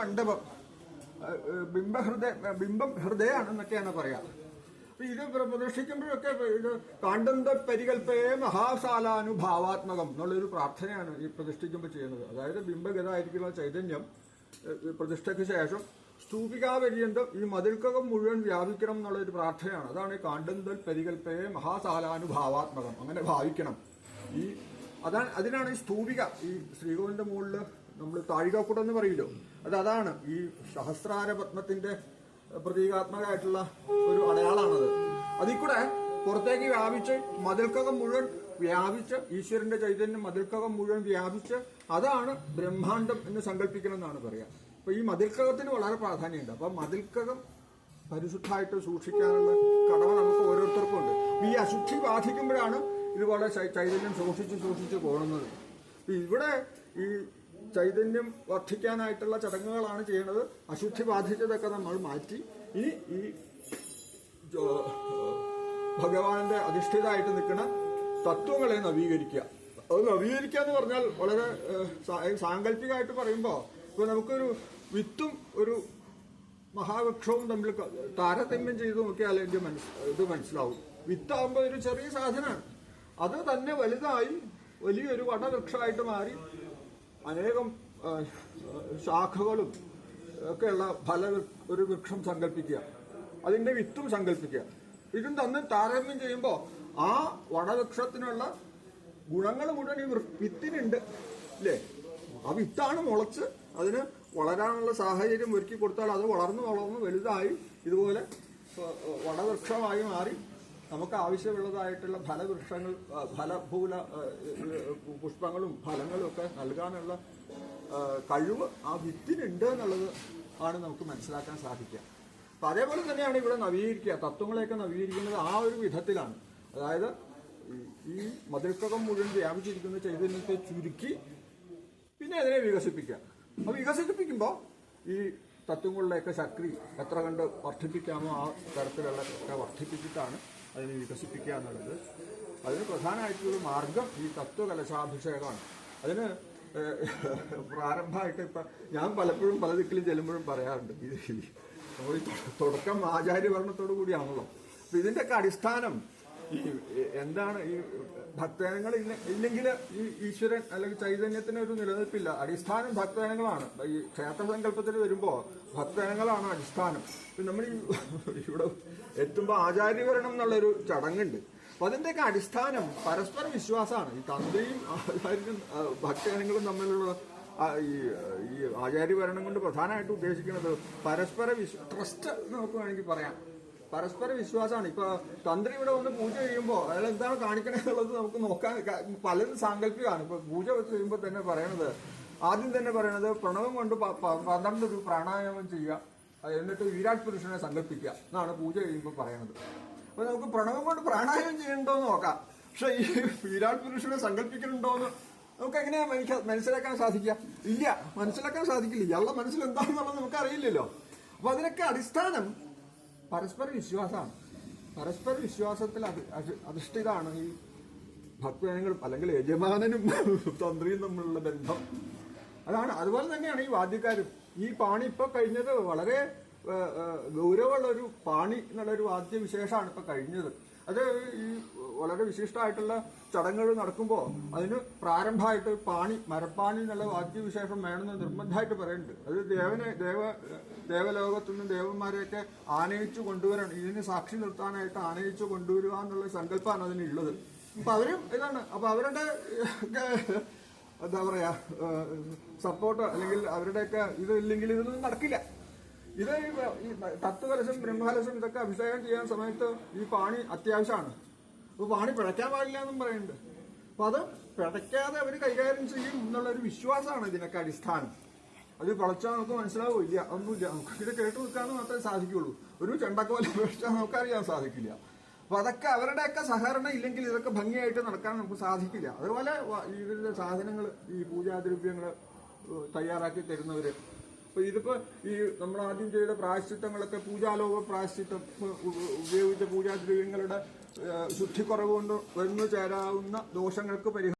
മണ്ഡപം. ബിംബഹൃദയ ബിംബം ഹൃദയാണെന്നൊക്കെയാണ് പറയാം. ഇത് പ്രദർശിക്കുമ്പോഴൊക്കെ ഇത് കാണ്ടന്ത പരികൽപ്പയെ മഹാസാലാനുഭാവാത്മകം എന്നുള്ളൊരു പ്രാർത്ഥനയാണ് ഈ പ്രതിഷ്ഠിക്കുമ്പോൾ ചെയ്യുന്നത്. അതായത് ബിംബഗതായിരിക്കുന്ന ചൈതന്യം പ്രതിഷ്ഠയ്ക്ക് ശേഷം സ്തൂപികാപര്യന്തം ഈ മതിൽക്കകം മുഴുവൻ വ്യാപിക്കണം എന്നുള്ള ഒരു പ്രാർത്ഥനയാണ്. അതാണ് ഈ കാണ്ടന്തൽ പരികൽപ്പയെ മഹാസാലാനുഭാവാത്മകം അങ്ങനെ ഭാവിക്കണം. ഈ അതാണ് അതിനാണ് ഈ സ്തൂപിക ഈ ശ്രീകോവിന്റെ മുകളിൽ നമ്മൾ താഴികക്കൂടം എന്ന് പറയില്ലോ അത് അതാണ്. ഈ സഹസ്രാര പത്മത്തിന്റെ പ്രതീകാത്മകമായിട്ടുള്ള ഒരു അടയാളാണത്. അതിൽ കൂടെ പുറത്തേക്ക് വ്യാപിച്ച് മതിൽക്കകം മുഴുവൻ വ്യാപിച്ച് ഈശ്വരന്റെ ചൈതന്യം മതിൽക്കകം മുഴുവൻ വ്യാപിച്ച് അതാണ് ബ്രഹ്മാണ്ടം എന്ന് സങ്കല്പിക്കണം എന്നാണ് പറയാ. അപ്പൊ ഈ മതിൽക്കകത്തിന് വളരെ പ്രാധാന്യമുണ്ട്. അപ്പൊ മതിൽക്കകം പരിശുദ്ധമായിട്ട് സൂക്ഷിക്കാനുള്ള കടമ നമുക്ക് ഓരോരുത്തർക്കും ഉണ്ട്. ഈ അശുദ്ധി ബാധിക്കുമ്പോഴാണ് ഇതുപോലെ ചൈതന്യം സൂക്ഷിച്ച് സൂക്ഷിച്ച് പോകുന്നത്. ഇവിടെ ഈ ചൈതന്യം വർദ്ധിക്കാനായിട്ടുള്ള ചടങ്ങുകളാണ് ചെയ്യുന്നത് അശുദ്ധി ബാധിച്ചതൊക്കെ നമ്മൾ മാറ്റി. ഇനി ഈ ഭഗവാന്റെ അധിഷ്ഠിതമായിട്ട് നിൽക്കുന്ന തത്വങ്ങളെ നവീകരിക്കുക. അത് നവീകരിക്കുക എന്ന് പറഞ്ഞാൽ വളരെ സാങ്കല്പികമായിട്ട് പറയുമ്പോൾ ഇപ്പൊ നമുക്കൊരു വിത്തും ഒരു മഹാവൃക്ഷവും തമ്മിൽ താരതമ്യം ചെയ്ത് നോക്കിയാൽ എന്റെ മനസ് ഇത് മനസ്സിലാവും. വിത്താകുമ്പോൾ ഒരു ചെറിയ സാധനമാണ്. അത് തന്നെ വലുതായി വലിയൊരു വടവൃക്ഷമായിട്ട് മാറി അനേകം ശാഖകളും ഒക്കെയുള്ള ഫല ഒരു വൃക്ഷം സങ്കല്പിക്കുക അതിന്റെ വിത്തും സങ്കല്പിക്കുക ഇതും തന്നെ താരതമ്യം ചെയ്യുമ്പോൾ ആ വടവൃക്ഷത്തിനുള്ള ഗുണങ്ങൾ മുഴുവൻ ഈ വിത്തിനുണ്ട് അല്ലേ ആ വിത്താണ് മുളച്ച് അതിന് വളരാനുള്ള സാഹചര്യം ഒരുക്കി കൊടുത്താൽ അത് വളർന്നു വളർന്ന് വലുതായി ഇതുപോലെ വടവൃക്ഷമായി മാറി നമുക്ക് ആവശ്യമുള്ളതായിട്ടുള്ള ഫലവൃക്ഷങ്ങൾ ഫലഭൂല പുഷ്പങ്ങളും ഫലങ്ങളും ഒക്കെ നൽകാനുള്ള കഴിവ് ആ വിത്തിനുണ്ട് എന്നുള്ളത് ആണ് നമുക്ക് മനസ്സിലാക്കാൻ സാധിക്കുക. അപ്പം അതേപോലെ തന്നെയാണ് ഇവിടെ നവീകരിക്കുക. തത്വങ്ങളെയൊക്കെ നവീകരിക്കുന്നത് ആ ഒരു വിധത്തിലാണ്. അതായത് ഈ മതിൽക്കകം മുഴുവൻ വ്യാപിച്ചിരിക്കുന്ന ചൈതന്യത്തെ ചുരുക്കി പിന്നെ അതിനെ വികസിപ്പിക്കുക. അപ്പം വികസിപ്പിക്കുമ്പോൾ ഈ തത്വങ്ങളുടെയൊക്കെ ശക്തി എത്ര കണ്ട് വർദ്ധിപ്പിക്കാമോ ആ തരത്തിലുള്ള ഒക്കെ വർദ്ധിപ്പിച്ചിട്ടാണ് അതിനെ വികസിപ്പിക്കുക എന്നുള്ളത് അതിന് പ്രധാനമായിട്ടുള്ള മാർഗം ഈ തത്വകലശാഭിഷേകമാണ് അതിന് പ്രാരംഭമായിട്ട് ഇപ്പൊ ഞാൻ പലപ്പോഴും പല ദിക്കിലും ചെല്ലുമ്പോഴും പറയാറുണ്ട് നമ്മൾ ഈ തുടക്കം ആചാര്യവർണത്തോടു കൂടിയാണല്ലോ അപ്പൊ ഇതിന്റെയൊക്കെ അടിസ്ഥാനം ഈ എന്താണ് ഈ ഭക്തജനങ്ങൾ ഇല്ലെങ്കിൽ ഈ ഈശ്വരൻ അല്ലെങ്കിൽ ചൈതന്യത്തിന് ഒരു നിലനിൽപ്പില്ല. അടിസ്ഥാനം ഭക്തജനങ്ങളാണ്. ഈ ക്ഷേത്ര സങ്കല്പത്തിൽ വരുമ്പോ ഭക്തജനങ്ങളാണ് അടിസ്ഥാനം. നമ്മൾ ഈ ഇവിടെ എത്തുമ്പോൾ ആചാര്യവരണം എന്നുള്ളൊരു ചടങ്ങുണ്ട്. അപ്പൊ അതിന്റെയൊക്കെ അടിസ്ഥാനം പരസ്പര വിശ്വാസമാണ്. ഈ തന്ത്രിയും ആചാര്യനും ഭക്തജനങ്ങളും തമ്മിലുള്ള ഈ ഈ ആചാര്യഭരണം കൊണ്ട് പ്രധാനമായിട്ട് ഉദ്ദേശിക്കുന്നത് പരസ്പര വിശ്വ ട്രസ്റ്റ് നമുക്ക് വേണമെങ്കിൽ പറയാം. പരസ്പര വിശ്വാസമാണ്. ഇപ്പൊ തന്ത്രി ഇവിടെ വന്ന് പൂജ ചെയ്യുമ്പോൾ അയാൾ എന്താണ് കാണിക്കണേ എന്നുള്ളത് നമുക്ക് നോക്കാൻ പലരും സാങ്കല്പികമാണ്. ഇപ്പൊ പൂജ ചെയ്യുമ്പോൾ തന്നെ പറയണത് ആദ്യം തന്നെ പറയണത് പ്രണവം കൊണ്ട് പന്ത്രണ്ട് ഒരു പ്രാണായാമം ചെയ്യുക എന്നിട്ട് വിരാട് പുരുഷനെ സങ്കല്പിക്കുക എന്നാണ് പൂജ ചെയ്യുമ്പോൾ പറയണത്. അപ്പൊ നമുക്ക് പ്രണവം കൊണ്ട് പ്രാണായാമം ചെയ്യണ്ടോ എന്ന് നോക്കാം. പക്ഷെ ഈ വിരാട് പുരുഷനെ സങ്കല്പിക്കുന്നുണ്ടോ എന്ന് നമുക്ക് എങ്ങനെയാ മനസ്സി- മനസ്സിലാക്കാൻ സാധിക്കുക? ഇല്ല മനസ്സിലാക്കാൻ സാധിക്കില്ല. ഇയാളുടെ മനസ്സിൽ എന്താണെന്നുള്ളത് നമുക്ക് അറിയില്ലല്ലോ അപ്പൊ അതിനൊക്കെ അടിസ്ഥാനം പരസ്പര വിശ്വാസമാണ്. പരസ്പര വിശ്വാസത്തിൽ അധി- അധി- അധിഷ്ഠിതാണ് ഈ ഭക്തജനങ്ങളും അല്ലെങ്കിൽ യജമാനനും തന്ത്രിയും തമ്മിലുള്ള ബന്ധം. അതാണ് അതുപോലെ തന്നെയാണ് ഈ വാദ്യക്കാരും. ഈ പാണി ഇപ്പൊ കഴിഞ്ഞത് വളരെ ഗൗരവമുള്ള ഒരു പാണി എന്നുള്ള ഒരു വാദ്യവിശേഷമാണ് ഇപ്പൊ കഴിഞ്ഞത്. അത് ഈ വളരെ വിശിഷ്ടമായിട്ടുള്ള ചടങ്ങുകൾ നടക്കുമ്പോൾ അതിന് പ്രാരംഭമായിട്ട് പാണി മരപ്പാണി എന്നുള്ള വാദ്യവിശേഷം വേണമെന്ന് നിർബന്ധമായിട്ട് പറയുന്നുണ്ട് അത് ദേവനെ ദേവ ദേവലോകത്തു നിന്ന് ദേവന്മാരെയൊക്കെ ആനയിച്ചു കൊണ്ടുവരണം ഇതിന് സാക്ഷി നിർത്താനായിട്ട് ആനയിച്ചു കൊണ്ടുവരിക എന്നുള്ള സങ്കല്പമാണ് അതിനുള്ളത്. അപ്പൊ അവരും ഇതാണ്. അപ്പൊ അവരുടെ എന്താ പറയാ സപ്പോർട്ട് അല്ലെങ്കിൽ അവരുടെയൊക്കെ ഇത് ഇല്ലെങ്കിൽ ഇതൊന്നും നടക്കില്ല. ഇത് ഈ തത്വകലശം ബ്രഹ്മകലശം ഇതൊക്കെ അഭിഷേകം ചെയ്യാൻ സമയത്ത് ഈ പാണി അത്യാവശ്യമാണ്. അപ്പൊ പാണി പിഴയ്ക്കാൻ പാടില്ല എന്നും പറയുന്നുണ്ട്. അപ്പൊ അത് പിഴയ്ക്കാതെ അവർ കൈകാര്യം ചെയ്യും എന്നുള്ള ഒരു വിശ്വാസമാണ് ഇതിനൊക്കെ അടിസ്ഥാനം. അത് പിളച്ചാൽ നമുക്ക് മനസ്സിലാവില്ല ഒന്നുമില്ല നമുക്ക് ഇത് കേട്ട് നിൽക്കാന്ന് മാത്രമേ സാധിക്കുള്ളൂ. ഒരു ചെണ്ടക്കോല പിഴച്ചാൽ നമുക്കറിയാൻ സാധിക്കില്ല. അപ്പൊ അതൊക്കെ അവരുടെയൊക്കെ സഹകരണം ഇല്ലെങ്കിൽ ഇതൊക്കെ ഭംഗിയായിട്ട് നടക്കാൻ നമുക്ക് സാധിക്കില്ല. അതുപോലെ ഇവരുടെ സാധനങ്ങൾ ഈ പൂജാദ്രവ്യങ്ങൾ തയ്യാറാക്കി തരുന്നവര് അപ്പൊ ഇതിപ്പോ ഈ നമ്മൾ ആദ്യം ചെയ്ത പ്രായശ്ചിത്തങ്ങളൊക്കെ പൂജാലോക പ്രായശ്ചിത്തം ഉപയോഗിച്ച പൂജാദ്രവ്യങ്ങളുടെ ശുദ്ധിക്കുറവ് കൊണ്ട് വന്നു ചേരാവുന്ന ദോഷങ്ങൾക്ക് പരിഹാരം